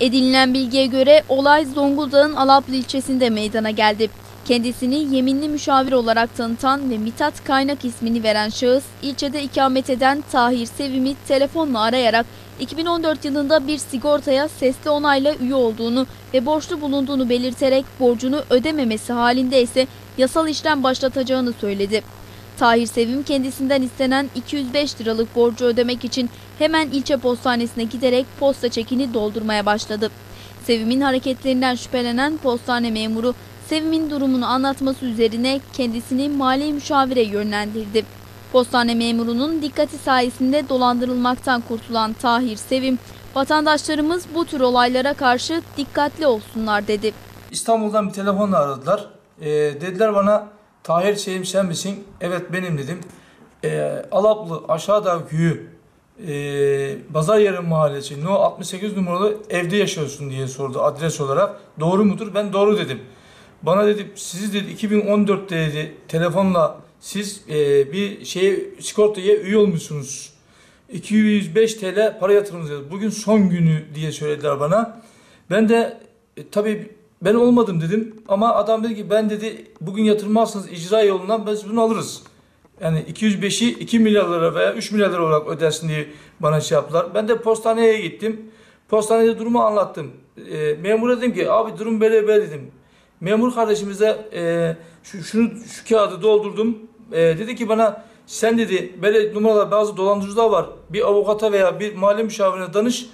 Edinilen bilgiye göre olay Zonguldak'ın Alaplı ilçesinde meydana geldi. Kendisini yeminli müşavir olarak tanıtan ve Mithat Kaynak ismini veren şahıs ilçede ikamet eden Tahir Sevim'i telefonla arayarak 2014 yılında bir sigortaya sesli onayla üye olduğunu ve borçlu bulunduğunu belirterek borcunu ödememesi halinde ise yasal işlem başlatacağını söyledi. Tahir Sevim kendisinden istenen 205 liralık borcu ödemek için hemen ilçe postanesine giderek posta çekini doldurmaya başladı. Sevim'in hareketlerinden şüphelenen postane memuru Sevim'in durumunu anlatması üzerine kendisini mali müşavire yönlendirdi. Postane memurunun dikkati sayesinde dolandırılmaktan kurtulan Tahir Sevim, vatandaşlarımız bu tür olaylara karşı dikkatli olsunlar dedi. İstanbul'dan bir telefonla aradılar. Ee, dediler bana Tahir Şeyim sen misin? Evet benim dedim. Ee, Alaplı Aşağıdağ Köyü e, Pazar Yeri Mahallesi No 68 numaralı evde yaşıyorsun diye sordu adres olarak. Doğru mudur? Ben doğru dedim. Bana dedi siz dedi 2014'te dedi telefonla siz e, bir şey sigortaya üye olmuşsunuz. 205 TL para yatırımınız dedi. Bugün son günü diye söylediler bana. Ben de e, tabii ben olmadım dedim ama adam dedi ki ben dedi bugün yatırmazsanız icra yolundan biz bunu alırız. Yani 205'i 2 milyar lira veya 3 milyar lira olarak ödersin diye bana şey yaptılar. Ben de postaneye gittim. Postanede durumu anlattım. E, memura dedim ki abi durum böyle böyle dedim. Memur kardeşimize e, şu, şunu şu kağıdı doldurdum. E, dedi ki bana sen dedi böyle numaralar bazı dolandırıcılar var. Bir avukata veya bir mali müşavirine danış.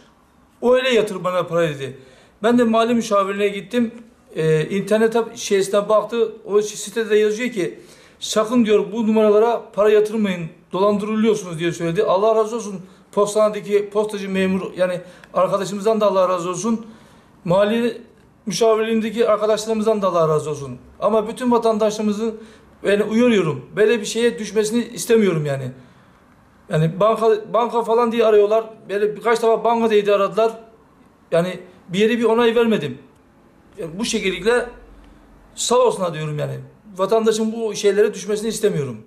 O öyle yatır bana para dedi. Ben de mali müşavirine gittim. Ee, internete şeysinden baktı. O sitede yazıyor ki sakın diyor bu numaralara para yatırmayın. Dolandırılıyorsunuz diye söyledi. Allah razı olsun. Postanedeki postacı memur yani arkadaşımızdan da Allah razı olsun. Mali müşavirliğindeki arkadaşlarımızdan da Allah razı olsun. Ama bütün vatandaşlarımızın yani uyarıyorum. Böyle bir şeye düşmesini istemiyorum yani. Yani banka banka falan diye arıyorlar. Böyle birkaç defa banka diye de aradılar. Yani bir yere bir onay vermedim. Yani bu şekilde sağ olsunlar diyorum yani. Vatandaşın bu şeylere düşmesini istemiyorum.